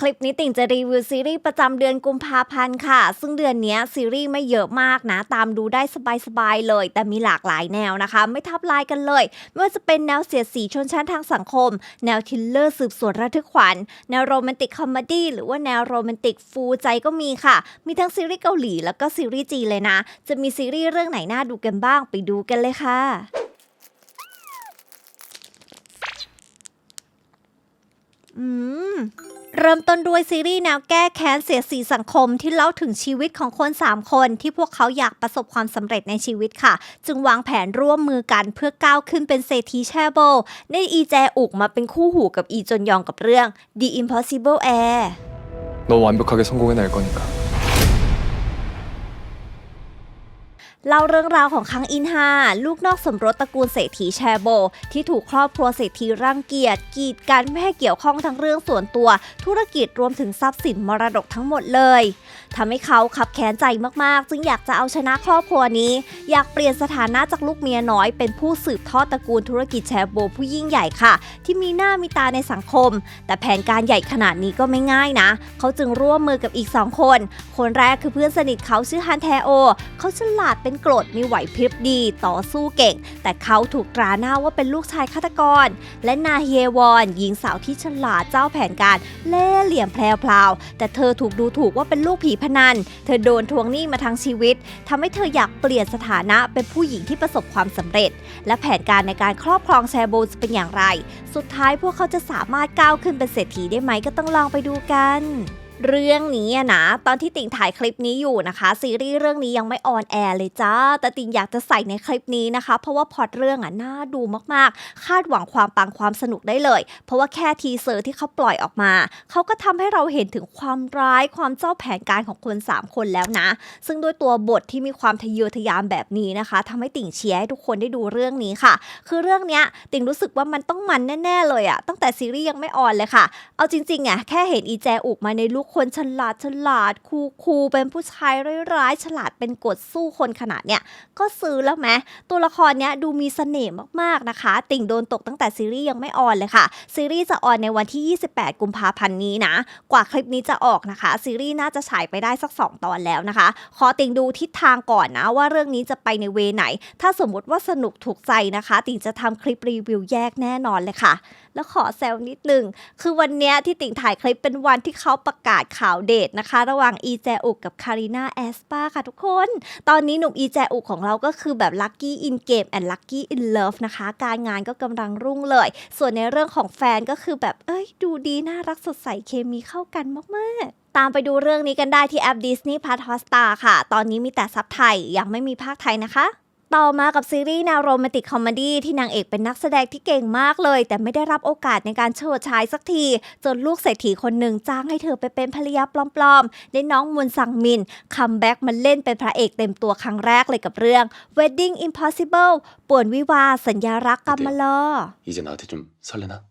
คลิปนี้ติ่งจะรีวิวซีรีส์ประจำเดือนกุมภาพันธ์ค่ะ ซึ่งเดือนนี้ซีรีส์ไม่เยอะมากนะ ตามดูได้สบายๆเลย แต่มีหลากหลายแนวนะคะ ไม่ทับลายกันเลย ไม่ว่าจะเป็นแนวเสียดสีชนชั้นทางสังคม แนวทิลเลอร์สืบสวนระทึกขวัญ แนวโรแมนติกคอมเมดี้หรือว่าแนวโรแมนติกฟูใจก็มีค่ะ มีทั้งซีรีส์เกาหลีแล้วก็ซีรีส์จีนเลยนะ จะมีซีรีส์เรื่องไหนน่าดูกันบ้างไปดูกันเลยค่ะอืม เริ่มต้นด้วยซีรีส์แนวแก้แค้นเสียดสีสังคมที่เล่าถึงชีวิตของคน 3 คนที่พวกเขาอยากประสบความสำเร็จในชีวิตค่ะ จึงวางแผนร่วมมือกันเพื่อก้าวขึ้นเป็นเศรษฐีแชโบลได้อีแจอุกมาเป็นคู่หูกับอีจนยองกับเรื่อง The Impossible Air 너 완벽하게 성공해낼 거니까. เล่าเรื่องราวของคังอินฮาลูกนอกสมรสตระกูลเศรษฐีแชโบ ที่ถูกครอบครัวเศรษฐีรังเกียจกีดกันไม่ให้เกี่ยวข้องทั้งเรื่องส่วนตัว ธุรกิจรวมถึงทรัพย์สินมรดกทั้งหมดเลยทำให้เขาขับแค้นใจมากๆ จึงอยากจะเอาชนะครอบครัวนี้ อยากเปลี่ยนสถานะจากลูกเมียน้อย เป็นผู้สืบทอดตระกูลธุรกิจแชโบผู้ยิ่งใหญ่ค่ะ ที่มีหน้ามีตาในสังคม แต่แผนการใหญ่ขนาดนี้ก็ไม่ง่ายนะ เขาจึงร่วมมือกับอีกสองคน คนแรกคือเพื่อนสนิทเขาชื่อฮันแทโอ เขาฉลาดเป็นกรดมีไหวพริบดีต่อสู้เก่ง แต่เขาถูกตราหน้าว่าเป็นลูกชายฆาตกร และนาเฮยวอน หญิงสาวที่ฉลาดเจ้าแผนการเล่เหลี่ยมแพรวๆแต่เธอถูกดูถูกว่าเป็นลูกผีพนัน เธอโดนทวงหนี้มาทั้งชีวิตทำให้เธออยากเปลี่ยนสถานะเป็นผู้หญิงที่ประสบความสำเร็จ และแผนการในการครอบครองแชร์โบจะเป็นอย่างไร สุดท้ายพวกเขาจะสามารถก้าวขึ้นเป็นเศรษฐีได้ไหมก็ต้องลองไปดูกัน เรื่องนี้อะนะตอนที่ติ่งถ่ายคลิปนี้อยู่นะคะ ซีรีส์เรื่องนี้ยังไม่ออนแอร์เลยจ้า แต่ติ่งอยากจะใส่ในคลิปนี้นะคะ เพราะว่าพอตเรื่องอะน่าดูมากๆ คาดหวังความปังความสนุกได้เลย เพราะว่าแค่ทีเซอร์ที่เขาปล่อยออกมา เขาก็ทำให้เราเห็นถึงความร้ายความเจ้าแผนการของคน 3 คนแล้วนะ ซึ่งด้วยตัวบทที่มีความทะเยอทะยานแบบนี้นะคะทำให้ติ่งเชียร์ให้ทุกคนได้ดูเรื่องนี้ค่ะ คือเรื่องเนี้ยติ่งรู้สึกว่ามันต้องมันแน่ ๆ เลยอะตั้งแต่ซีรีส์ยังไม่ออนเลยค่ะ เอาจริงๆอะแค่เห็นอีแจอุกมาในลูกคนฉลาดฉลาดคูคูเป็นผู้ชายร้ายๆฉลาดเป็นกดสู้คนขนาดเนี้ยก็ซื้อแล้วไหมตัวละครเนี้ยดูมีเสน่ห์มากๆนะคะ ติ่งโดนตกตั้งแต่ซีรีส์ยังไม่ออนเลยค่ะ ซีรีส์จะออนในวันที่ 28 กุมภาพันธ์นี้นะ กว่าคลิปนี้จะออกนะคะ ซีรีส์น่าจะฉายไปได้สัก 2 ตอนแล้วนะคะ ขอติ่งดูทิศทางก่อนนะว่าเรื่องนี้จะไปในเวไหน ถ้าสมมติว่าสนุกถูกใจนะคะ ติ่งจะทำคลิปรีวิวแยกแน่นอนเลยค่ะแล้วขอแซวนิดนึง คือวันนี้ที่ติ่งถ่ายคลิปเป็นวันที่เขาประกาศข่าวเดทนะคะ ระหว่างอีแจอุกกับคาริน่าแอสปาค่ะทุกคน ตอนนี้หนุ่มอีแจอุกของเราก็คือแบบลั c กี้อินเกมแอนลั c กี้อินเลิฟนะคะ การงานก็กำลังรุ่งเลย ส่วนในเรื่องของแฟนก็คือแบบเอ้ย ดูดีน่ารักสดใสเคมีเข้ากันมากๆตามไปดูเรื่องนี้กันได้ที่แอป Disney Plus Hotstar ค่ะ ตอนนี้มีแต่ซับไทย ยังไม่มีภาคไทยนะคะ ต่อมากับซีรีส์แนวโรแมนติกคอมเมดี้ที่นางเอกเป็นนักแสดงที่เก่งมากเลย แต่ไม่ได้รับโอกาสในการเชิดฉายสักที จนลูกเศรษฐีคนหนึ่งจ้างให้เธอไปเป็นภรรยาปลอมๆ ได้น้องมุนซังมินคัมแบ็กมาเล่นเป็นพระเอกเต็มตัวครั้งแรกเลยกับเรื่อง Wedding Impossible ป่วนวิวาห์สัญญารักกำมะลอ 이제 나한테 좀 설레나?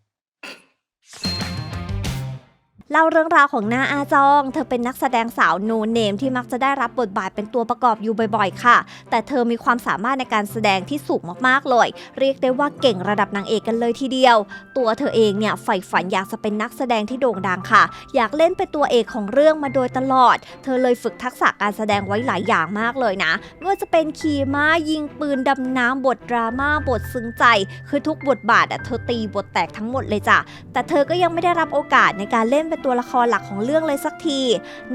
เล่าเรื่องราวของนาอาจอง เธอเป็นนักแสดงสาวโนเนมที่มักจะได้รับบทบาทเป็นตัวประกอบอยู่บ่อยๆ ค่ะ แต่เธอมีความสามารถในการแสดงที่สูงมากๆเลย เรียกได้ว่าเก่งระดับนางเอกกันเลยทีเดียว ตัวเธอเองเนี่ยใฝ่ฝันอยากจะเป็นนักแสดงที่โด่งดังค่ะ อยากเล่นเป็นตัวเอกของเรื่องมาโดยตลอด เธอเลยฝึกทักษะการแสดงไว้หลายอย่างมากเลยนะ ไม่ว่าจะเป็นขี่ม้ายิงปืนดำน้ำบทดราม่าบทซึ้งใจ คือทุกบทบาทอะเธอตีบทแตกทั้งหมดเลยจ้ะ แต่เธอก็ยังไม่ได้รับโอกาสในการเล่นเป็นตัวละครหลักของเรื่องเลยสักที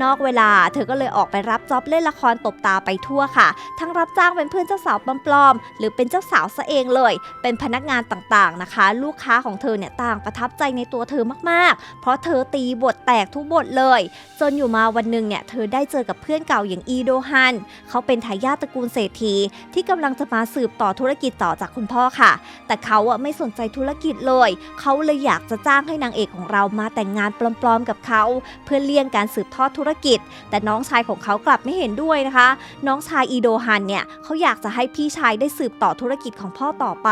นอกเวลาเธอก็เลยออกไปรับจ็อบเล่นละครตบตาไปทั่วค่ะ ทั้งรับจ้างเป็นเพื่อนเจ้าสาวปลอมๆหรือเป็นเจ้าสาวซะเองเลย เป็นพนักงานต่างๆนะคะ ลูกค้าของเธอเนี่ยต่างประทับใจในตัวเธอมากๆ เพราะเธอตีบทแตกทุกบทเลย จนอยู่มาวันหนึ่งเนี่ยเธอได้เจอกับเพื่อนเก่าอย่างอีโดฮันเขาเป็นทายาทตระกูลเศรษฐีที่กำลังจะมาสืบต่อธุรกิจต่อจากคุณพ่อค่ะ แต่เขาอะไม่สนใจธุรกิจเลย เขาเลยอยากจะจ้างให้นางเอกของเรามาแต่งงานปลอมมกับเขา เพื่อเลี่ยงการสืบทอดธุรกิจ แต่น้องชายของเขากลับไม่เห็นด้วยนะคะ น้องชายอีโดฮันเนี่ยเขาอยากจะให้พี่ชายได้สืบต่อธุรกิจของพ่อต่อไป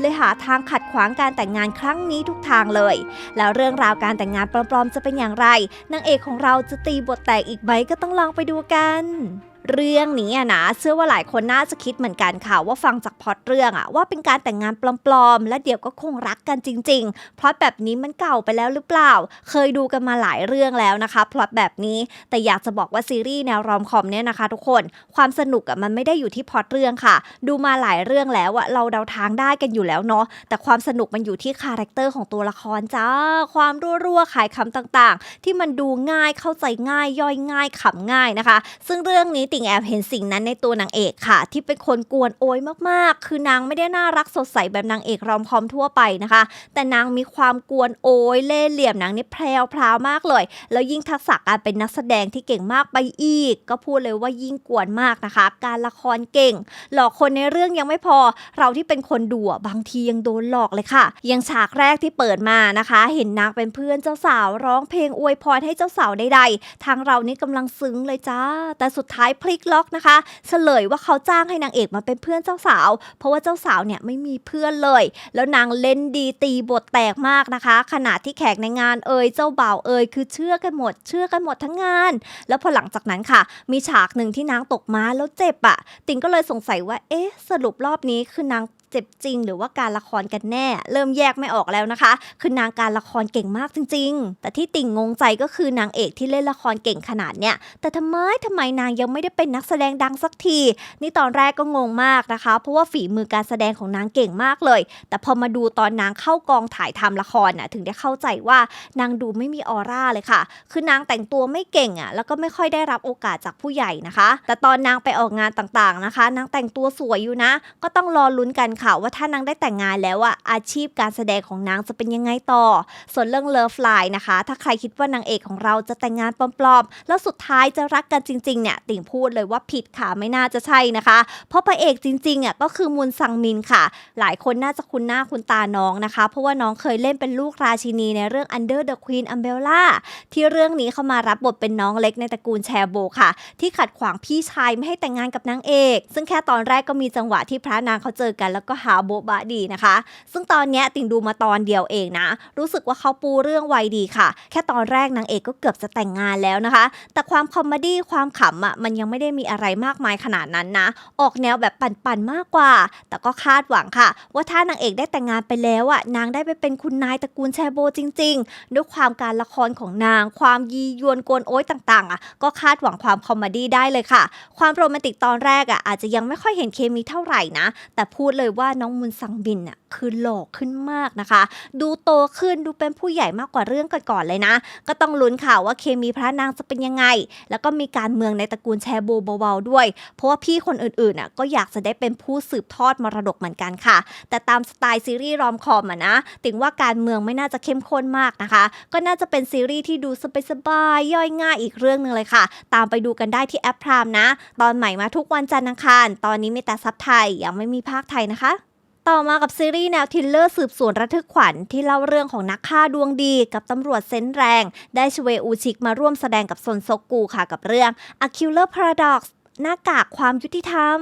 เลยหาทางขัดขวางการแต่งงานครั้งนี้ทุกทางเลย แล้วเรื่องราวการแต่งงานปลอมๆจะเป็นอย่างไรนางเอกของเราจะตีบทแตกอีกไหมก็ต้องลองไปดูกัน เรื่องนี้อะนะเชื่อว่าหลายคนน่าจะคิดเหมือนกันค่ะ ว่าฟังจากพอตเรื่องอะว่าเป็นการแต่งงานปลอมๆ และเดี๋ยวก็คงรักกันจริงๆพล็อตแบบนี้มันเก่าไปแล้วหรือเปล่า เคยดูกันมาหลายเรื่องแล้วนะคะพล็อตแบบนี้แต่อยากจะบอกว่าซีรีส์แนวรอมคอมเนี่ยนะคะ ทุกคนความสนุกอะมันไม่ได้อยู่ที่พอตเรื่องค่ะ ดูมาหลายเรื่องแล้วอะเราเดาทางได้กันอยู่แล้วเนาะแต่ความสนุกมันอยู่ที่คาแรคเตอร์ของตัวละครจ้าความรั่วๆขายคำต่างๆ ที่มันดูง่ายเข้าใจง่ายย่อยง่ายขำง่ายนะคะ ซึ่งเรื่องนี้ติ่งแอบเห็นสิ่งนั้นในตัวนางเอกค่ะ ที่เป็นคนกวนโอยมากๆ คือนางไม่ได้น่ารักสดใสแบบนางเอกรอมคอมทั่วไปนะคะ แต่นางมีความกวนโอยเล่เหลี่ยมนางนี่แพรวพราวมากเลย แล้วยิ่งทักษะการเป็นนักแสดงที่เก่งมากไปอีก ก็พูดเลยว่ายิ่งกวนมากนะคะ การละครเก่ง หลอกคนในเรื่องยังไม่พอ เราที่เป็นคนดูบางทียังโดนหลอกเลยค่ะ ยังฉากแรกที่เปิดมานะคะ เห็นนางเป็นเพื่อนเจ้าสาวร้องเพลงอวยพรให้เจ้าสาวใดๆทางเรานี่กำลังซึ้งเลยจ้า แต่สุดท้ายพลิกล็อกนะคะเฉลยว่าเขาจ้างให้นางเอกมาเป็นเพื่อนเจ้าสาว เพราะว่าเจ้าสาวเนี่ยไม่มีเพื่อนเลย แล้วนางเล่นดีตีบทแตกมากนะคะ ขณะที่แขกในงานเอ่ยเจ้าบ่าวเอ่ยคือเชื่อกันหมด เชื่อกันหมดทั้งงาน แล้วพอหลังจากนั้นค่ะ มีฉากหนึ่งที่นางตกม้าแล้วเจ็บอะ่ะ ติงก็เลยสงสัยว่าเอ๊ะสรุปรอบนี้คือนาง เจ็บจริง หรือว่าการละครกันแน่ เริ่มแยกไม่ออกแล้วนะคะ คือนางการละครเก่งมากจริง ๆ แต่ที่ติ่งงงใจก็คือนางเอกที่เล่นละครเก่งขนาดเนี้ยแต่ทำไมทำไมนางยังไม่ได้เป็นนักแสดงดังสักที นี่ตอนแรกก็งงมากนะคะ เพราะว่าฝีมือการแสดงของนางเก่งมากเลย แต่พอมาดูตอนนางเข้ากองถ่ายทำละครน่ะถึงได้เข้าใจว่านางดูไม่มีออร่าเลยค่ะ คือนางแต่งตัวไม่เก่งอะแล้วก็ไม่ค่อยได้รับโอกาสจากผู้ใหญ่นะคะ แต่ตอนนางไปออกงานต่างๆนะคะ นางแต่งตัวสวยอยู่นะ ก็ต้องรอลุ้นกันค่ะ ว่าถ้านางได้แต่งงานแล้วอะอาชีพการแสดงของนางจะเป็นยังไงต่อ ส่วนเรื่องเลิฟไลน์นะคะ ถ้าใครคิดว่านางเอกของเราจะแต่งงานปลอมๆ แล้วสุดท้ายจะรักกันจริงๆเนี่ยติ่งพูดเลยว่าผิดค่ะไม่น่าจะใช่นะคะ เพราะพระเอกจริงๆอะก็คือมุนซังมินค่ะ หลายคนน่าจะคุ้นหน้าคุ้นตาน้องนะคะ เพราะว่าน้องเคยเล่นเป็นลูกราชินีในเรื่อง Under the Queen Umbrella ที่เรื่องนี้เขามารับบทเป็นน้องเล็กในตระกูลแชโบค่ะ ที่ขัดขวางพี่ชายไม่ให้แต่งงานกับนางเอก ซึ่งแค่ตอนแรกก็มีจังหวะที่พระนางเขาเจอกันแล้วก็หาโบบะดีนะคะ ซึ่งตอนเนี้ยติ่งดูมาตอนเดียวเองนะ รู้สึกว่าเขาปูเรื่องไวดีค่ะ แค่ตอนแรกนางเอกก็เกือบจะแต่งงานแล้วนะคะ แต่ความคอมเมดี้ความขำอะมันยังไม่ได้มีอะไรมากมายขนาดนั้นนะ ออกแนวแบบปั่นๆมากกว่า แต่ก็คาดหวังค่ะ ว่าถ้านางเอกได้แต่งงานไปแล้วอะนางได้ไปเป็นคุณนายตระกูลแชโบจริง ๆ ด้วยความการละครของนาง ความยียวนกวนโอ้ยต่างๆอะก็คาดหวังความคอมเมดี้ได้เลยค่ะ ความโรแมนติกตอนแรกอะอาจจะยังไม่ค่อยเห็นเคมีเท่าไหร่นะ แต่พูดเลยว่าน้องมุนสังบินอะคือหล่อขึ้นมากนะคะ ดูโตขึ้นดูเป็นผู้ใหญ่มากกว่าเรื่องก่อนๆเลยนะ ก็ต้องลุ้นค่ะว่าเคมีพระนางจะเป็นยังไง แล้วก็มีการเมืองในตระกูลแชโบเบาๆด้วย เพราะว่าพี่คนอื่นๆน่ะก็อยากจะได้เป็นผู้สืบทอดมรดกเหมือนกันค่ะ แต่ตามสไตล์ซีรีส์รอมคอมอะนะติงว่าการเมืองไม่น่าจะเข้มข้นมากนะคะ ก็น่าจะเป็นซีรีส์ที่ดูสบายๆย่อยง่ายอีกเรื่องหนึ่งเลยค่ะ ตามไปดูกันได้ที่แอปพรามนะ ตอนใหม่มาทุกวันจันทร์อังคาร ตอนนี้มีแต่ซับไทยยังไม่มีภาคไทยนะคะ ต่อมากับซีรีส์แนวทิลเลอร์สืบสวนระทึกขวัญที่เล่าเรื่องของนักฆ่าดวงดีกับตำรวจเซนแรง ได้ชเวอูชิกมาร่วมแสดงกับซนซกกูค่ะกับเรื่อง A Killer Paradox หน้ากากความยุติธรรม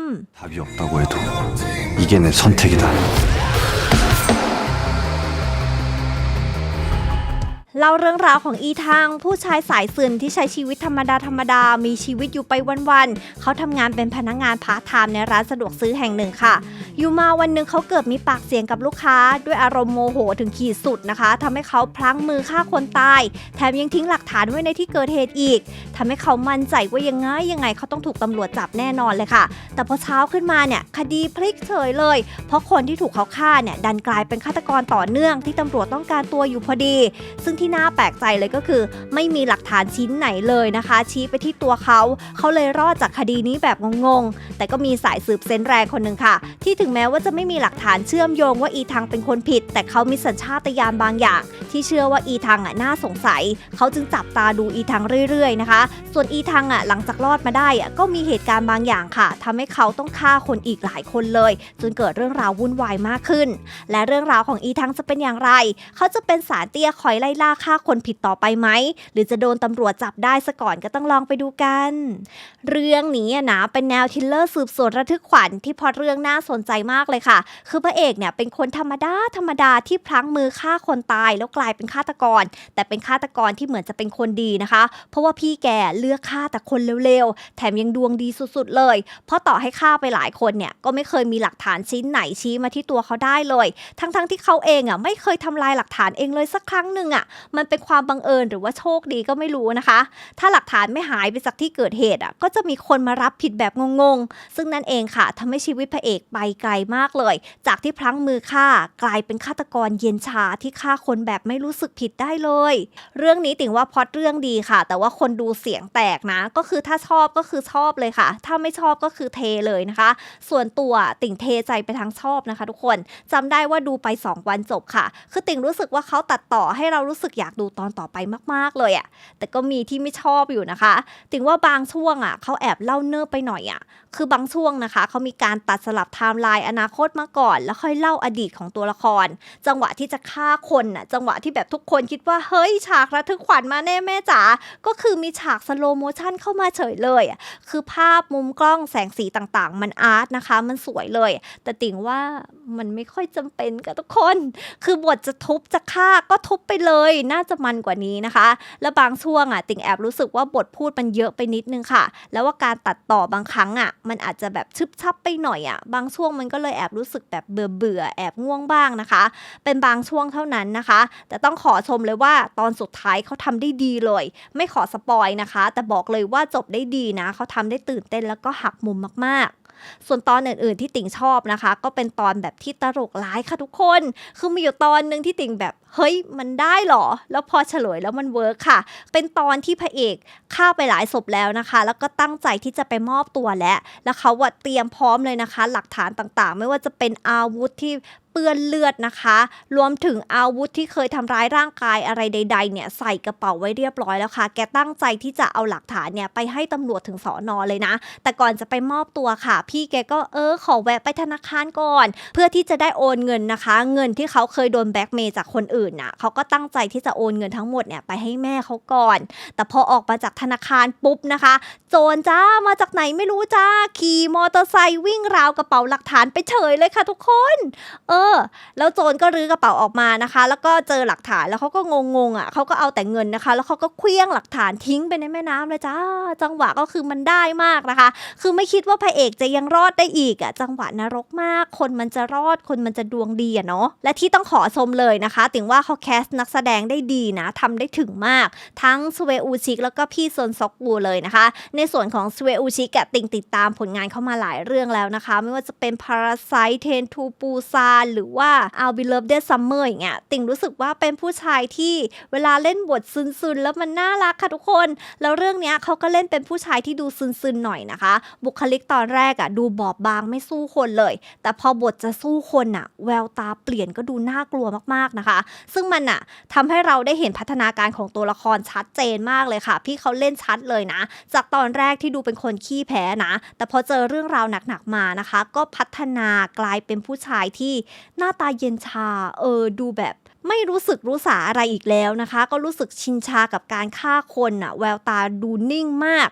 เล่าเรื่องราวของอีทางผู้ชายสายซึนที่ใช้ชีวิตธรรมดาธรรมดา มีชีวิตอยู่ไปวันๆเขาทำงานเป็นพนักงานพาร์ทไทม์ในร้านสะดวกซื้อแห่งหนึ่งค่ะ อยู่มาวันหนึ่งเขาเกิดมีปากเสียงกับลูกค้า ด้วยอารมณ์โมโหถึงขีดสุดนะคะทำให้เขาพลั้งมือฆ่าคนตาย แถมยังทิ้งหลักฐานไว้ในที่เกิดเหตุอีกทำให้เขามั่นใจว่ายังไงยังไงเขาต้องถูกตำรวจจับแน่นอนเลยค่ะ แต่พอเช้าขึ้นมาเนี่ยคดีพลิกเฉยเลย เพราะคนที่ถูกเขาฆ่าเนี่ยดันกลายเป็นฆาตกรต่อเนื่องที่ตำรวจต้องการตัวอยู่พอดี ซึ่งที่น่าแปลกใจเลยก็คือ ไม่มีหลักฐานชิ้นไหนเลยนะคะ ชี้ไปที่ตัวเขา เขาเลยรอดจากคดีนี้แบบงงๆ แต่ก็มีสายสืบเซนแรงคนหนึ่งค่ะ ที่ถึงแม้ว่าจะไม่มีหลักฐานเชื่อมโยงว่าอีทังเป็นคนผิด แต่เขามีสัญชาตญาณบางอย่าง ที่เชื่อว่าอีทังอะน่าสงสัย เขาจึงจับตาดูอีทังเรื่อยๆนะคะ ส่วนอีทังอะหลังจากรอดมาได้อะก็มีเหตุการณ์บางอย่างค่ะทำให้เขาต้องฆ่าคนอีกหลายคนเลย จนเกิดเรื่องราววุ่นวายมากขึ้น และเรื่องราวของอีทังจะเป็นอย่างไร เขาจะเป็นสารเตี้ยคอยไล่ล่าฆ่าคนผิดต่อไปไหม หรือจะโดนตำรวจจับได้ซะก่อนก็ต้องลองไปดูกัน เรื่องนี้นะเป็นแนวทิลเลอร์สืบสวนระทึกขวัญที่พอเรื่องน่าสนใจมากเลยค่ะ คือพระเอกเนี่ยเป็นคนธรรมดาธรรมดาที่พลั้งมือฆ่าคนตายแล้วกลายเป็นฆาตกร แต่เป็นฆาตกรที่เหมือนจะเป็นคนดีนะคะ เพราะว่าพี่แกเลือกฆ่าแต่คนเร็วๆ แถมยังดวงดีสุดๆเลย เพราะต่อให้ฆ่าไปหลายคนเนี่ยก็ไม่เคยมีหลักฐานชิ้นไหนชี้มาที่ตัวเขาได้เลย ทั้งๆที่เขาเองอะไม่เคยทำลายหลักฐานเองเลยสักครั้งหนึ่งอะมันเป็นความบังเอิญหรือว่าโชคดีก็ไม่รู้นะคะ ถ้าหลักฐานไม่หายไปจากที่เกิดเหตุอะก็จะมีคนมารับผิดแบบงงๆ ซึ่งนั่นเองค่ะทำให้ชีวิตพระเอกไปไกลมากเลย จากที่พลั้งมือฆ่ากลายเป็นฆาตกรเย็นชาที่ฆ่าคนแบบไม่รู้สึกผิดได้เลย เรื่องนี้ติ่งว่าพอดเรื่องดีค่ะ แต่ว่าคนดูเสียงแตกนะ ก็คือถ้าชอบก็คือชอบเลยค่ะ ถ้าไม่ชอบก็คือเทเลยนะคะ ส่วนตัวติ่งเทใจไปทางชอบนะคะ ทุกคนจำได้ว่าดูไป 2 วันจบค่ะ คือติ่งรู้สึกว่าเขาตัดต่อให้เรารู้สึกอยากดูตอนต่อไปมากๆเลยอะ่ะแต่ก็มีที่ไม่ชอบอยู่นะคะติ่งว่าบางช่วงอะ่ะเขาแอบเล่าเนิบไปหน่อยอะ่ะคือบางช่วงนะคะเขามีการตัดสลับไทม์ไลน์อนาคตมาก่อน แล้วค่อยเล่าอดีตของตัวละคร จังหวะที่จะฆ่าคนน่ะจังหวะที่แบบทุกคนคิดว่าเฮ้ยฉากระทึกขวัญมาแน่แม่จ๋าก็คือมีฉากสโลโมชันเข้ามาเฉยเลยอะคือภาพมุมกล้องแสงสีต่างๆ มันอาร์ตนะคะ มันสวยเลย แต่ติ่งว่ามันไม่ค่อยจำเป็นกับทุกคน คือบทจะทุบจะฆ่าก็ทุบไปเลยน่าจะมันกว่านี้นะคะ แล้วบางช่วงอะติ่งแอบรู้สึกว่าบทพูดมันเยอะไปนิดนึงค่ะ แล้วว่าการตัดต่อบางครั้งอะมันอาจจะแบบชึบชับไปหน่อยอะบางช่วงมันก็เลยแอบรู้สึกแบบเบื่อเบื่อแอบง่วงบ้างนะคะ เป็นบางช่วงเท่านั้นนะคะ แต่ต้องขอชมเลยว่าตอนสุดท้ายเขาทำได้ดีเลย ไม่ขอสปอยนะคะ แต่บอกเลยว่าจบได้ดีนะเขาทำได้ตื่นเต้นแล้วก็หักมุมมากๆส่วนตอนอื่น ๆ ที่ติ่งชอบนะคะ ก็เป็นตอนแบบที่ตลกร้ายค่ะทุกคน คือมีอยู่ตอนหนึ่งที่ติ่งแบบ เฮ้ยมันได้เหรอ แล้วพอเฉลยแล้วมันเวิร์คค่ะ เป็นตอนที่พระเอกฆ่าไปหลายศพแล้วนะคะ แล้วก็ตั้งใจที่จะไปมอบตัวแล้ว แล้วเขาว่าเตรียมพร้อมเลยนะคะ หลักฐานต่างๆ ไม่ว่าจะเป็นอาวุธที่เปื้อนเลือดนะคะ รวมถึงอาวุธที่เคยทำร้ายร่างกายอะไรใด ๆ เนี่ยใส่กระเป๋าไว้เรียบร้อยแล้วค่ะ แกตั้งใจที่จะเอาหลักฐานเนี่ยไปให้ตำรวจถึงสอนอเลยนะ แต่ก่อนจะไปมอบตัวค่ะ พี่แกก็เออขอแวะไปธนาคารก่อน เพื่อที่จะได้โอนเงินนะคะ เงินที่เขาเคยโดนแบ็กเมย์จากคนอื่นน่ะเขาก็ตั้งใจที่จะโอนเงินทั้งหมดเนี่ยไปให้แม่เขาก่อน แต่พอออกมาจากธนาคารปุ๊บนะคะ โจรจ้ามาจากไหนไม่รู้จ้าขี่มอเตอร์ไซค์วิ่งราวกระเป๋าหลักฐานไปเฉยเลยค่ะทุกคน เออ แล้วโจรก็รื้อกระเป๋าออกมานะคะ แล้วก็เจอหลักฐานแล้วเขาก็งงๆอะเขาก็เอาแต่เงินนะคะ แล้วเขาก็เคลี้ยงหลักฐานทิ้งไปในแม่น้ำเลยจ้า จังหวะก็คือมันได้มากนะคะ คือไม่คิดว่าพระเอกจะยังรอดได้อีกอะจังหวะนรกมาก คนมันจะรอดคนมันจะดวงดีอะเนาะและที่ต้องขอชมเลยนะคะถึงว่า่าเขาแคสนักแสดงได้ดีนะทำได้ถึงมาก ทั้งสเวอูชิกแล้วก็พี่ซนซอกบูเลยนะคะ ในส่วนของสเวอูชิกติงติดตามผลงานเข้ามาหลายเรื่องแล้วนะคะ ไม่ว่าจะเป็น Parasite t ท to Busan หรือว่า I'll Be Loved Dead Summer อย่างเงี้ยติงรู้สึกว่าเป็นผู้ชายที่เวลาเล่นบทซึนๆ แล้วมันน่ารักค่ะทุกคน แล้วเรื่องเนี้ยเขาก็เล่นเป็นผู้ชายที่ดูซึนๆหน่อยนะคะ บุคลิกตอนแรกอะดูบอบบางไม่สู้คนเลย แต่พอบทจะสู้คนอะแววตาเปลี่ยนก็ดูน่ากลัวมากๆนะคะซึ่งมันอะทำให้เราได้เห็นพัฒนาการของตัวละครชัดเจนมากเลยค่ะ พี่เขาเล่นชัดเลยนะ จากตอนแรกที่ดูเป็นคนขี้แพ้นะ แต่พอเจอเรื่องราวหนักๆมานะคะ ก็พัฒนากลายเป็นผู้ชายที่หน้าตาเย็นชาเออดูแบบ ไม่รู้สึกรู้สาอะไรอีกแล้วนะคะ ก็รู้สึกชินชากับการฆ่าคนอะแววตาดูนิ่งมาก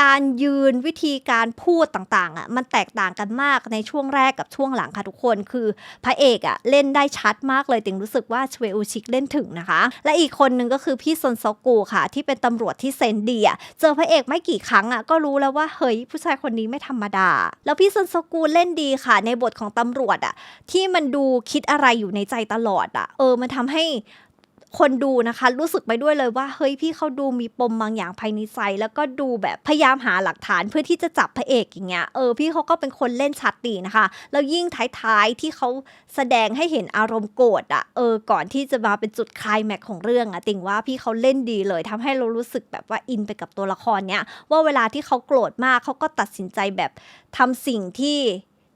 การยืนวิธีการพูดต่างๆอะมันแตกต่างกันมากในช่วงแรกกับช่วงหลังค่ะทุกคนคือพระเอกอะเล่นได้ชัดมากเลยติงรู้สึกว่าชเวอูชิกเล่นถึงนะคะ และอีกคนนึงก็คือพี่ซนซอกูค่ะ ที่เป็นตำรวจที่เซนดีอะเจอพระเอกไม่กี่ครั้งอะก็รู้แล้วว่าเฮ้ยผู้ชายคนนี้ไม่ธรรมดา แล้วพี่ซนซอกูเล่นดีค่ะ ในบทของตำรวจอะที่มันดูคิดอะไรอยู่ในใจตลอดอะเออมันทำให้คนดูนะคะ รู้สึกไปด้วยเลยว่าเฮ้ยพี่เขาดูมีปมบางอย่างภายในใจแล้วก็ดูแบบพยายามหาหลักฐานเพื่อที่จะจับพระเอกอย่างเงี้ยเออพี่เขาก็เป็นคนเล่นชัดดีนะคะ แล้วยิ่งท้ายๆที่เขาแสดงให้เห็นอารมณ์โกรธอะเออก่อนที่จะมาเป็นจุดคลายแม็กของเรื่องอะติงว่าพี่เขาเล่นดีเลยทำให้เรารู้สึกแบบว่าอินไปกับตัวละครเนี้ยว่าเวลาที่เขาโกรธมากเขาก็ตัดสินใจแบบทำสิ่งที่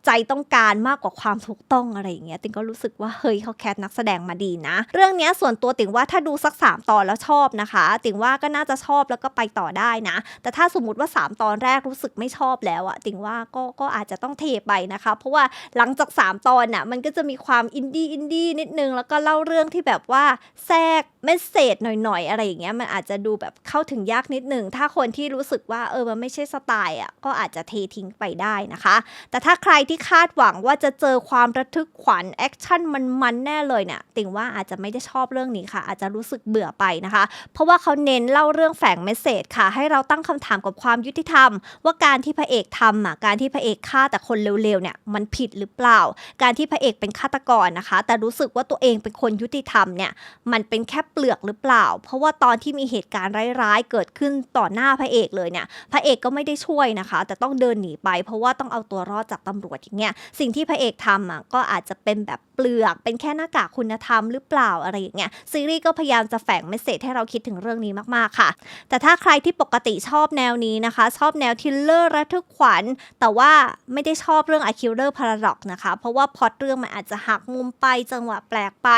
ใจต้องการมากกว่าความถูกต้องอะไรอย่างเงี้ยติงก็รู้สึกว่าเฮ้ยเขาแคสนักแสดงมาดีนะ เรื่องนี้ส่วนตัวติงว่าถ้าดูสัก 3 ตอนแล้วชอบนะคะติงว่าก็น่าจะชอบแล้วก็ไปต่อได้นะ แต่ถ้าสมมติว่า 3 ตอนแรกรู้สึกไม่ชอบแล้วอะติงว่าก็ก็อาจจะต้องเทไปนะคะ เพราะว่าหลังจาก 3 ตอนน่ะมันก็จะมีความอินดี้อินดี้นิดนึงแล้วก็เล่าเรื่องที่แบบว่าแทรกเมสเซจหน่อยๆ อะไรอย่างเงี้ยมันอาจจะดูแบบเข้าถึงยากนิดนึงถ้าคนที่รู้สึกว่าเออมันไม่ใช่สไตล์อะก็อาจจะเททิ้งไปได้นะคะ แต่ถ้าใครที่คาดหวังว่าจะเจอความระทึกขวัญแอคชั่นมันๆแน่เลยเนี่ยติงว่าอาจจะไม่ได้ชอบเรื่องนี้ค่ะ อาจจะรู้สึกเบื่อไปนะคะ เพราะว่าเขาเน้นเล่าเรื่องแฝงเมสเซจค่ะ ให้เราตั้งคำถามกับความยุติธรรม ว่าการที่พระเอกทำอะการที่พระเอกฆ่าแต่คนเร็วๆเนี่ยมันผิดหรือเปล่า การที่พระเอกเป็นฆาตกรนะคะ แต่รู้สึกว่าตัวเองเป็นคนยุติธรรมเนี่ยมันเป็นแค่เปลือกหรือเปล่า เพราะว่าตอนที่มีเหตุการณ์ร้ายๆ เกิดขึ้นต่อหน้าพระเอกเลยเนี่ยพระเอกก็ไม่ได้ช่วยนะคะ แต่ต้องเดินหนีไป เพราะว่าต้องเอาตัวรอดจากตำรวจอย่างเงี้ยสิ่งที่พระเอกทำอะก็อาจจะเป็นแบบเปลือกเป็นแค่หน้ากากคุณธรรมหรือเปล่าอะไรอย่างเงี้ยซีรีส์ก็พยายามจะแฝงเมสเซจให้เราคิดถึงเรื่องนี้มากๆค่ะ แต่ถ้าใครที่ปกติชอบแนวนี้นะคะ ชอบแนวทิลเลอร์ระทึกขวัญ แต่ว่าไม่ได้ชอบเรื่อง A Killer Paradox นะคะ เพราะว่าพอตเรื่องมันอาจจะหักมุมไปจังหวะแปลกไป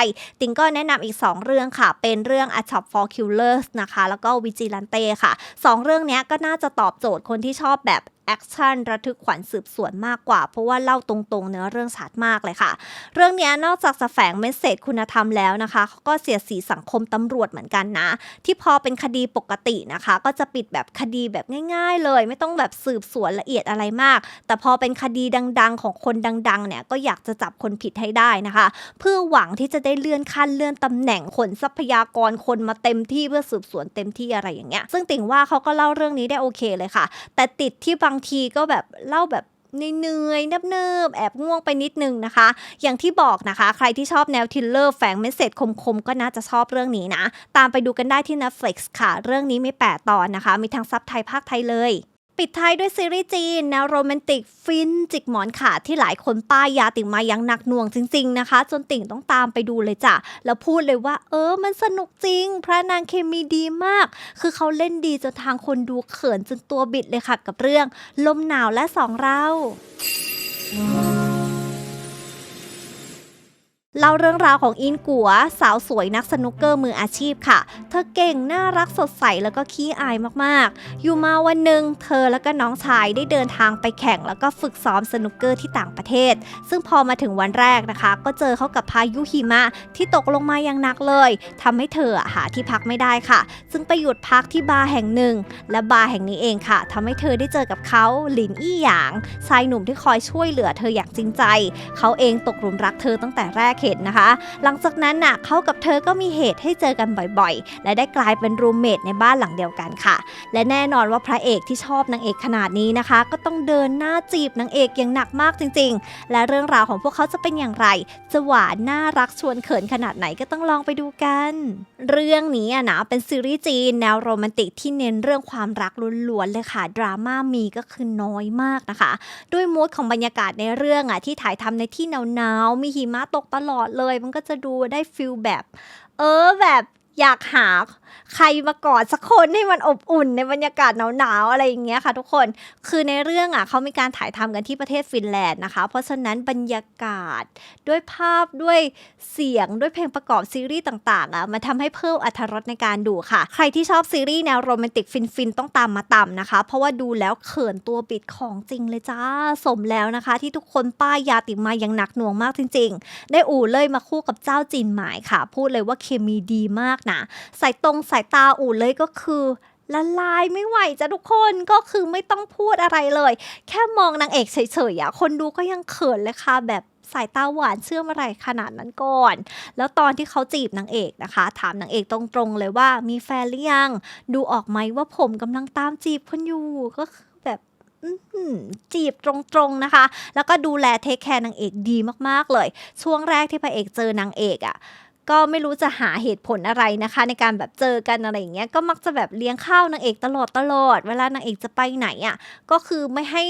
ติงก็แนะนำอีก 2 เรื่องค่ะ เป็นเรื่อง A Shop for Killers นะคะ แล้วก็ Vigilante ค่ะ 2 เรื่องนี้ก็น่าจะตอบโจทย์คนที่ชอบแบบแอคชั่นระทึกขวัญสืบสวนมากกว่า เพราะว่าเล่าตรงๆเนื้อเรื่องชัดมากเลยค่ะ เรื่องนี้นอกจากจะแฝงเมสเซจคุณธรรมแล้วนะคะเขาก็เสียสีสังคมตำรวจเหมือนกันนะ ที่พอเป็นคดีปกตินะคะ ก็จะปิดแบบคดีแบบง่าย ๆ เลย ไม่ต้องแบบสืบสวนละเอียดอะไรมาก แต่พอเป็นคดีดัง ๆ ของคนดังๆเนี่ยก็อยากจะจับคนผิดให้ได้นะคะ เพื่อหวังที่จะได้เลื่อนขั้นเลื่อนตำแหน่งขนทรัพยากรคนมาเต็มที่เพื่อสืบสวนเต็มที่อะไรอย่างเงี้ยซึ่งติ่งว่าเขาก็เล่าเรื่องนี้ได้โอเคเลยค่ะ แต่ติดที่บางางทีก็แบบเล่าแบบเหนื่อยๆเนิบๆ แอบง่วงไปนิดนึงนะคะ อย่างที่บอกนะคะ ใครที่ชอบแนวทิลเลอร์แฝงเมสเซจคมๆ ก็น่าจะชอบเรื่องนี้นะ ตามไปดูกันได้ที่ Netflix ค่ะ เรื่องนี้มี 8 ตอนนะคะ มีทั้งซับไทยภาคไทยเลย ปิดท้ายด้วยซีรีส์จีนแนวโรแมนติกฟินจิกหมอนขาดที่หลายคนป้ายยาติ่งมาอยังหนักหน่วงจริงๆนะคะ จนติ่งต้องตามไปดูเลยจ้ะ แล้วพูดเลยว่า เออมันสนุกจริง พระนางเคมีดีมาก คือเขาเล่นดีจนทางคนดูเขินจนตัวบิดเลยค่ะกับเรื่อง ลมหนาวและสองเรา เล่าเรื่องราวของอินกัว สาวสวยนักสนุกเกอร์มืออาชีพค่ะ เธอเก่ง น่ารักสดใส แล้วก็ขี้อายมากๆ อยู่มาวันหนึ่งเธอแล้วก็น้องชายได้เดินทางไปแข่ง แล้วก็ฝึกซ้อมสนุกเกอร์ที่ต่างประเทศ ซึ่งพอมาถึงวันแรกนะคะ ก็เจอเขากับพายุหิมะที่ตกลงมาอย่างหนักเลยทำให้เธอหาที่พักไม่ได้ค่ะ ซึ่งไปหยุดพักที่บาร์แห่งหนึ่ง และบาร์แห่งนี้เองค่ะทำให้เธอได้เจอกับเขาหลินอี้หยางชายหนุ่มที่คอยช่วยเหลือเธออย่างจริงใจ เขาเองตกหลุมรักเธอตั้งแต่แรกเห็นนะคะ หลังจากนั้นน่ะเขากับเธอก็มีเหตุให้เจอกันบ่อยๆ และได้กลายเป็นรูมเมทในบ้านหลังเดียวกันค่ะ และแน่นอนว่าพระเอกที่ชอบนางเอกขนาดนี้นะคะ ก็ต้องเดินหน้าจีบนางเอกอย่างหนักมากจริง ๆ และเรื่องราวของพวกเขาจะเป็นอย่างไร จะหวานน่ารักชวนเขินขนาดไหนก็ต้องลองไปดูกัน เรื่องนี้อะนะเป็นซีรีส์จีนแนวโรแมนติกที่เน้นเรื่องความรักล้วนๆเลยค่ะดราม่ามีก็คือน้อยมากนะคะ ด้วยมูดของบรรยากาศในเรื่องอะที่ถ่ายทำในที่หนาวๆมีหิมะตกตลอดเลย มันก็จะดูได้ฟิลแบบ เออแบบอยากหา ใครมากอดสักคนให้มันอบอุ่นในบรรยากาศหนาวๆอะไรอย่างเงี้ยค่ะทุกคน คือในเรื่องอะเขามีการถ่ายทำกันที่ประเทศฟินแลนด์นะคะ เพราะฉะนั้นบรรยากาศด้วยภาพด้วยเสียงด้วยเพลงประกอบซีรีส์ต่างๆอะมันทำให้เพิ่มอรรถรสในการดูค่ะ ใครที่ชอบซีรีส์แนวโรแมนติกฟินๆต้องตามมาตามนะคะ เพราะว่าดูแล้วเขินตัวบิดของจริงเลยจ้าสมแล้วนะคะ ที่ทุกคนป้ายยาติมาอย่างหนักหน่วงมากจริง ๆ ได้อู่เลยมาคู่กับเจ้าจีนหมายค่ะ พูดเลยว่าเคมีดีมากนะใสายตรงสายตาอู่เลยก็คือละลายไม่ไหวจ้ะทุกคนก็คือไม่ต้องพูดอะไรเลย แค่มองนางเอกเฉยๆอะคนดูก็ยังเขินเลยค่ะแบบสายตาหวานเชื่อมอะไรขนาดนั้นก่อน แล้วตอนที่เขาจีบนางเอกนะคะ ถามนางเอกตรงๆเลยว่ามีแฟนหรือยัง ดูออกไหมว่าผมกำลังตามจีบคนอยู่ก็คือแบบจีบตรงๆนะคะ แล้วก็ดูแลเทคแคร์นางเอกดีมากๆเลย ช่วงแรกที่พระเอกเจอนางเอกอะ่ะ ก็ไม่รู้จะหาเหตุผลอะไรนะคะ ในการแบบเจอกันอะไรอย่างเงี้ยก็มักจะแบบเลี้ยงข้าวนางเอกตลอดตลอด เวลานางเอกจะไปไหนอะก็คือไม่ให้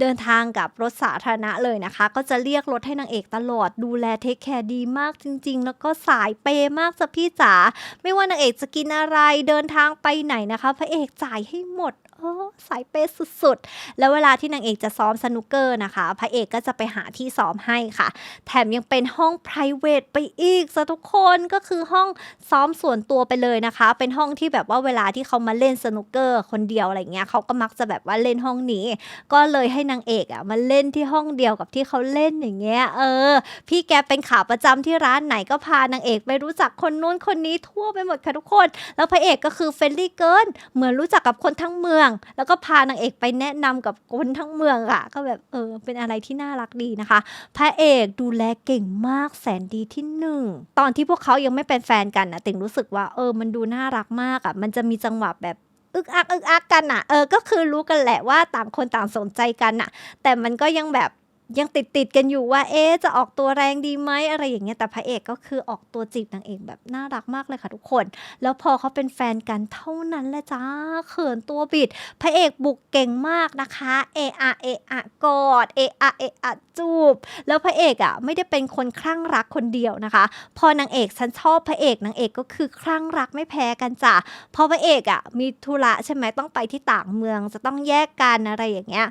เดินทางกับรถสาธารณะเลยนะคะ ก็จะเรียกรถให้นางเอกตลอดดูแลเทคแคร์ดีมากจริง ๆ แล้วก็สายเปย์มากจ้ะพี่จ๋าไม่ว่านางเอกจะกินอะไรเดินทางไปไหนนะคะ พระเอกจ่ายให้หมดเออสายเปย์สุดๆ แล้วเวลาที่นางเอกจะซ้อมสนุกเกอร์นะคะ พระเอกก็จะไปหาที่ซ้อมให้ค่ะ แถมยังเป็นห้อง p r i v a t ไปอีกซะทุกคนก็คือห้องซ้อมส่วนตัวไปเลยนะคะ เป็นห้องที่แบบว่าเวลาที่เขามาเล่นสนุกเกอร์คนเดียวอะไรเงี้ยเขาก็มักจะแบบว่าเล่นห้องนี้ ก็เลยให้นางเอกอะมาเล่นที่ห้องเดียวกับที่เขาเล่นอย่างเงี้ยเออ พี่แกเป็นขาประจำที่ร้านไหนก็พานางเอกไปรู้จักคนนู้นคนนี้ทั่วไปหมดค่ะทุกคน แล้วพระเอกก็คือเฟรนลี่เกินเหมือนรู้จักกับคนทั้งเมือง แล้วก็พานางเอกไปแนะนำกับคนทั้งเมืองอะก็แบบเออเป็นอะไรที่น่ารักดีนะคะ พระเอกดูแลเก่งมากแสนดีที่หนึ่งตอนที่พวกเขายังไม่เป็นแฟนกันนะติงรู้สึกว่า เออ มันดูน่ารักมากอะมันจะมีจังหวะแบบอึกอักอึกอักกันอะเออก็คือรู้กันแหละว่าต่างคนต่างสนใจกันอะแต่มันก็ยังแบบ ยังติดติดกันอยู่ว่า เอ๊จะออกตัวแรงดีไหมอะไรอย่างเงี้ยแต่พระเอกก็คือออกตัวจีบนางเอกแบบน่ารักมากเลยค่ะทุกคน แล้วพอเขาเป็นแฟนกันเท่านั้นแหละจ้าเขินตัวบิด พระเอกบุกเก่งมากนะคะเออะเออะกอดเออะเออะจูบ แล้วพระเอกอะไม่ได้เป็นคนคลั่งรักคนเดียวนะคะ พอนางเอกฉันชอบพระเอกนางเอกก็คือคลั่งรักไม่แพ้กันจ้ะพอพระเอกอะมีธุระใช่ไหมต้องไปที่ต่างเมืองจะต้องแยกกันอะไรอย่างเงี้ย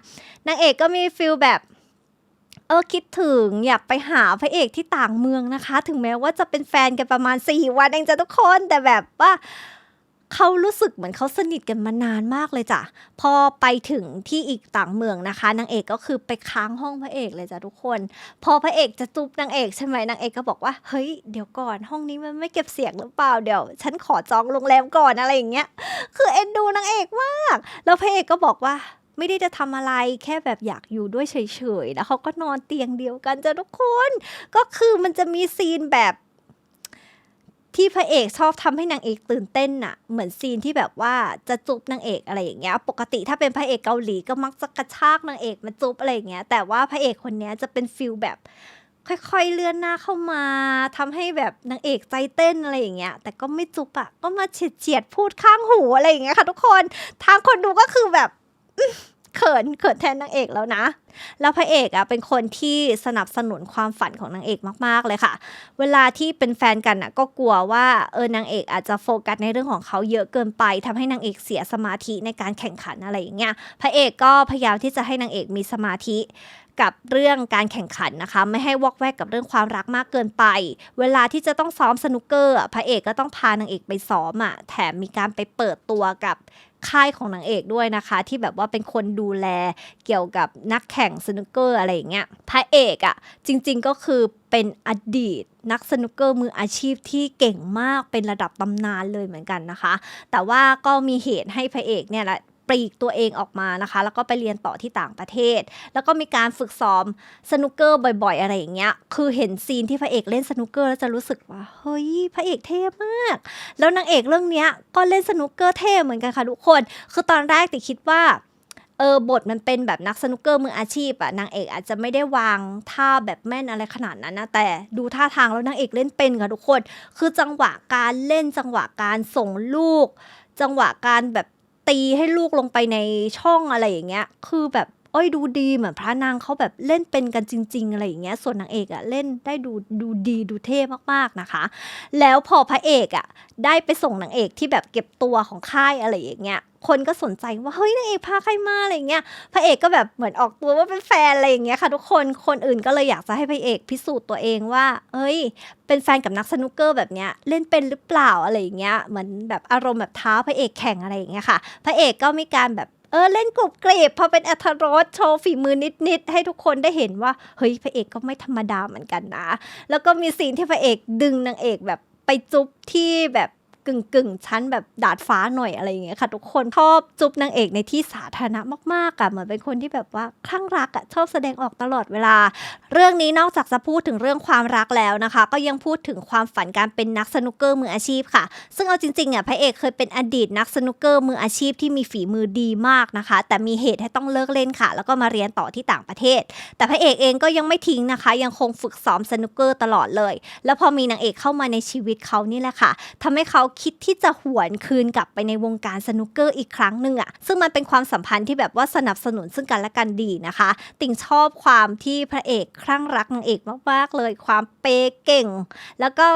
นางเอกก็มีฟิลแบบ เออคิดถึงอยากไปหาพระเอกที่ต่างเมืองนะคะ ถึงแม้ว่าจะเป็นแฟนกันประมาณ 4 วันเองจ้ะทุกคนแต่แบบว่าเขารู้สึกเหมือนเขาสนิทกันมานานมากเลยจ้ะ พอไปถึงที่อีกต่างเมืองนะคะนางเอกก็คือไปค้างห้องพระเอกเลยจ้ะทุกคน พอพระเอกจะจุบนางเอกใช่ไหมนางเอกก็บอกว่าเฮ้ยเดี๋ยวก่อน ห้องนี้มันไม่เก็บเสียงหรือเปล่าเดี๋ยว ฉันขอจองโรงแรมก่อนอะไรอย่างเงี้ย คือเอ็นดูนางเอกมาก แล้วพระเอกก็บอกว่า ไม่ได้จะทำอะไรแค่แบบอยากอยู่ด้วยเฉยๆ แล้วเขาก็นอนเตียงเดียวกันจ้ะทุกคน ก็คือมันจะมีซีนแบบที่พระเอกชอบทำให้นางเอกตื่นเต้นน่ะ เหมือนซีนที่แบบว่าจะจุบนางเอกอะไรอย่างเงี้ย ปกติถ้าเป็นพระเอกเกาหลีก็มักจะกระชากนางเอกมาจุบอะไรอย่างเงี้ย แต่ว่าพระเอกคนนี้จะเป็นฟิลแบบ ค่อยๆเลื่อนหน้าเข้ามาทำให้แบบนางเอกใจเต้นอะไรอย่างเงี้ย แต่ก็ไม่จุบอะก็มาเฉียดเฉียดๆพูดข้างหูอะไรอย่างเงี้ยค่ะทุกคน ทางคนดูก็คือแบบ เขินเขินแทนนางเอกแล้วนะ แล้วพระเอกอะเป็นคนที่สนับสนุนความฝันของนางเอกมากๆเลยค่ะ เวลาที่เป็นแฟนกันอะก็กลัวว่าเออนางเอกอาจจะโฟกัสในเรื่องของเขาเยอะเกินไปทำให้นางเอกเสียสมาธิในการแข่งขันอะไรอย่างเงี้ย พระเอกก็พยายามที่จะให้นางเอกมีสมาธิกับเรื่องการแข่งขันนะคะ ไม่ให้วอกแวกกับเรื่องความรักมากเกินไป เวลาที่จะต้องซ้อมสนุกเกอร์พระเอกก็ต้องพานางเอกไปซ้อมอะแถมมีการไปเปิดตัวกับ ค่ายของนางเอกด้วยนะคะ ที่แบบว่าเป็นคนดูแลเกี่ยวกับนักแข่งสนุกเกอร์อะไรอย่างเงี้ยพระเอกอะจริง ๆก็คือเป็นอดีตนักสนุกเกอร์มืออาชีพที่เก่งมากเป็นระดับตำนานเลยเหมือนกันนะคะ แต่ว่าก็มีเหตุให้พระเอกเนี่ยแหละ ปลีกตัวเองออกมานะคะ แล้วก็ไปเรียนต่อที่ต่างประเทศ แล้วก็มีการฝึกซ้อมสนุกเกอร์บ่อย ๆ อะไรอย่างเงี้ย คือเห็นซีนที่พระเอกเล่นสนุกเกอร์แล้วจะรู้สึกว่าเฮ้ยพระเอกเท่มาก แล้วนางเอกเรื่องเนี้ยก็เล่นสนุกเกอร์เท่เหมือนกันค่ะทุกคน คือตอนแรกติคิดว่าเออบทมันเป็นแบบนักสนุกเกอร์มืออาชีพอะนางเอกอาจจะไม่ได้วางท่าแบบแม่นอะไรขนาดนั้นนะแต่ดูท่าทางแล้วนางเอกเล่นเป็นค่ะทุกคน คือจังหวะการเล่นจังหวะการส่งลูก จังหวะการแบบ ตีให้ลูกลงไปในช่องอะไรอย่างเงี้ย คือแบบ อ้ยดูดีเหมือนพระนางเขาแบบเล่นเป็นกันจริง ๆ อะไรอย่างเงี้ย ส่วนนางเอกอะเล่นได้ดูดูดีดูเท่มากๆนะคะ แล้วพอพระเอกอะได้ไปส่งนางเอกที่แบบเก็บตัวของค่ายอะไรอย่างเงี้ยคนก็สนใจว่าเฮ้ยนางเอกพาใครมาอะไรอย่างเงี้ยพระเอกก็แบบเหมือนออกตัวว่าเป็นแฟนอะไรอย่างเงี้ยค่ะ ทุกคนคนอื่นก็เลยอยากจะให้พระเอกพิสูจน์ตัวเองว่า เอ้ย เป็นแฟนกับนักสนุกเกอร์แบบเนี้ยเล่นเป็นหรือเปล่าอะไรอย่างเงี้ยเหมือนแบบอารมณ์แบบท้าพระเอกแข่งอะไรอย่างเงี้ยค่ะ พระเอกก็มีการแบบ เออเล่นกรุบกรีบพอเป็นอัธรสโชว์ฝีมือนิดๆให้ทุกคนได้เห็นว่า เฮ้ยพระเอกก็ไม่ธรรมดาเหมือนกันนะ แล้วก็มีซีนที่พระเอกดึงนางเอกแบบไปจุ๊บที่แบบ กึ่งกึ่งชั้นแบบดาดฟ้าหน่อยอะไรอย่างเงี้ยค่ะทุกคนชอบจุ๊บนางเอกในที่สาธารณะมากๆอะเหมือนเป็นคนที่แบบว่าคลั่งรักอะชอบแสดงออกตลอดเวลา เรื่องนี้นอกจากจะพูดถึงเรื่องความรักแล้วนะคะ ก็ยังพูดถึงความฝันการเป็นนักสนุกเกอร์มืออาชีพค่ะ ซึ่งเอาจริงๆอะพระเอกเคยเป็นอดีตนักสนุกเกอร์มืออาชีพที่มีฝีมือดีมากนะคะ แต่มีเหตุให้ต้องเลิกเล่นค่ะ แล้วก็มาเรียนต่อที่ต่างประเทศ แต่พระเอกเองก็ยังไม่ทิ้งนะคะ ยังคงฝึกซ้อมสนุกเกอร์ตลอดเลย แล้วพอมีนางเอกเข้ามาในชีวิตเขานี่แหละค่ะทำให้เขาคิดที่จะหวนคืนกลับไปในวงการสนุกเกอร์อีกครั้งหนึ่งอะซึ่งมันเป็นความสัมพันธ์ที่แบบว่าสนับสนุนซึ่งกันและกันดีนะคะ ติ่งชอบความที่พระเอกคลั่งรักนางเอกมากๆเลย ความเปเก่ง แล้วก็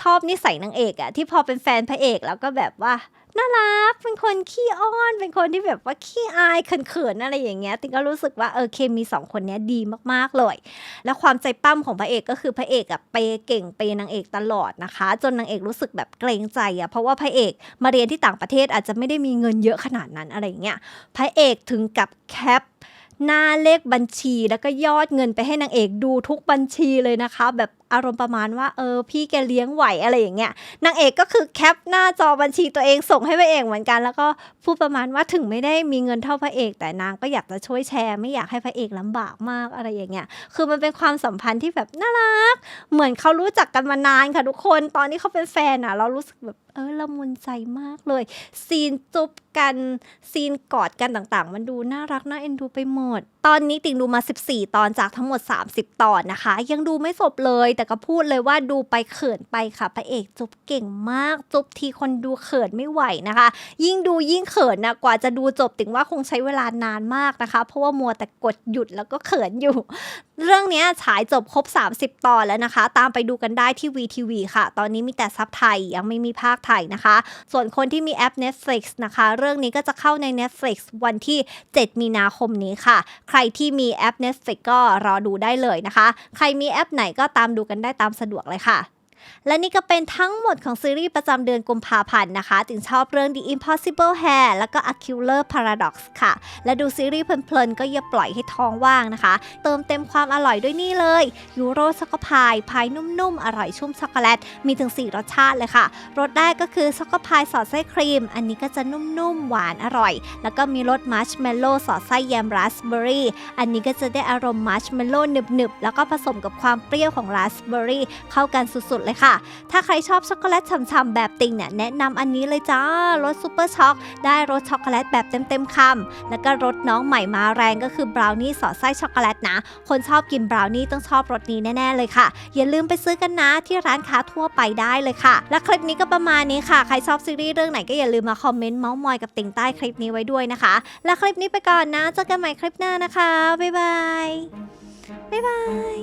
ชอบนิสัยนางเอกอะที่พอเป็นแฟนพระเอกแล้วก็แบบว่าน่ารักเป็นคนขี้อ้อนเป็นคนที่แบบว่าขี้อายเขินๆอะไรอย่างเงี้ย ติ่งก็รู้สึกว่าเออเคมีสองคนนี้ดีมากๆเลย แล้วความใจปั้มของพระเอกก็คือพระเอกอะเปย์เก่งเปย์นางเอกตลอดนะคะ จนนางเอกรู้สึกแบบเกรงใจอะเพราะว่าพระเอกมาเรียนที่ต่างประเทศอาจจะไม่ได้มีเงินเยอะขนาดนั้นอะไรอย่างเงี้ยพระเอกถึงกับแคปหน้าเลขบัญชีแล้วก็ยอดเงินไปให้นางเอกดูทุกบัญชีเลยนะคะ แบบ อารมณ์ประมาณว่าเออพี่แกเลี้ยงไหวอะไรอย่างเงี้ยนางเอกก็คือแคปหน้าจอบัญชีตัวเองส่งให้พระเอกเหมือนกัน แล้วก็พูดประมาณว่าถึงไม่ได้มีเงินเท่าพระเอก แต่นางก็อยากจะช่วยแชร์ ไม่อยากให้พระเอกลำบากมากอะไรอย่างเงี้ยคือมันเป็นความสัมพันธ์ที่แบบน่ารัก เหมือนเขารู้จักกันมานานค่ะทุกคนตอนที่เขาเป็นแฟนอะ เรารู้สึกแบบเออละมุนใจมากเลย ซีนจุบกันซีนกอดกันต่างๆ มันดูน่ารักน่าเอ็นดูไปหมด ตอนนี้ติ่งดูมา 14 ตอนจากทั้งหมด 30 ตอนนะคะ ยังดูไม่จบเลยแต่ก็พูดเลยว่าดูไปเขินไปค่ะพระเอกจุบเก่งมากจุบทีคนดูเขินไม่ไหวนะคะ ยิ่งดูยิ่งเขินนะกว่าจะดูจบติ่งว่าคงใช้เวลานานมากนะคะ เพราะว่ามัวแต่กดหยุดแล้วก็เขินอยู่ เรื่องนี้ฉายจบครบ 30 ตอนแล้วนะคะ ตามไปดูกันได้ที่ VTV ค่ะ ตอนนี้มีแต่ซับไทยยังไม่มีภาคไทยนะคะ ส่วนคนที่มีแอป Netflix นะคะ เรื่องนี้ก็จะเข้าใน Netflix วันที่ 7 มีนาคมนี้ค่ะ ใครที่มีแอป Netflix ก็รอดูได้เลยนะคะ ใครมีแอปไหนก็ตามดูกันได้ตามสะดวกเลยค่ะ และนี่ก็เป็นทั้งหมดของซีรีส์ประจำเดือนกุมภาพันธ์นะคะติงชอบเรื่อง The Impossible Hair แล้วก็ A Killer Paradox ค่ะ และดูซีรีส์เพลินๆ ก็อย่าปล่อยให้ท้องว่างนะคะ เติมเต็มความอร่อยด้วยนี่เลยยูโรช็อกกพายพายนุ่มๆ อร่อยชุ่มช็อกโกแลต มีถึง 4 รสชาติเลยค่ะ รสแรกก็คือช็อกโกพายสอดไส้ครีม อันนี้ก็จะนุ่มๆ หวานอร่อย แล้วก็มีรสมัชเมลโล่สอดไส้แยมราสเบอร์รี่อันนี้ก็จะได้อารมณ์มัชเมลโล่หนึบๆ แล้วก็ผสมกับความเปรี้ยวของราสเบอร์รี่เข้ากันสุดๆเลยค่ะ ถ้าใครชอบช็อกโกแลตฉ่ำๆแบบติ่งเนี่ยแนะนำอันนี้เลยจ้ารสซูเปอร์ช็อกได้รสช็อกโกแลตแบบเต็มๆคำแล้วก็รสน้องใหม่มาแรงก็คือบราวนี่สอดไส้ช็อกโกแลตนะ คนชอบกินบราวนี่ต้องชอบรสนี้แน่ๆเลยค่ะ อย่าลืมไปซื้อกันนะที่ร้านค้าทั่วไปได้เลยค่ะ และคลิปนี้ก็ประมาณนี้ค่ะ ใครชอบซีรีส์เรื่องไหนก็อย่าลืมมาคอมเมนต์เมาส์มอยกับติ่งใต้คลิปนี้ไว้ด้วยนะคะ และคลิปนี้ไปก่อนนะเจอกันใหม่คลิปหน้านะคะบ๊ายบายบ๊ายบาย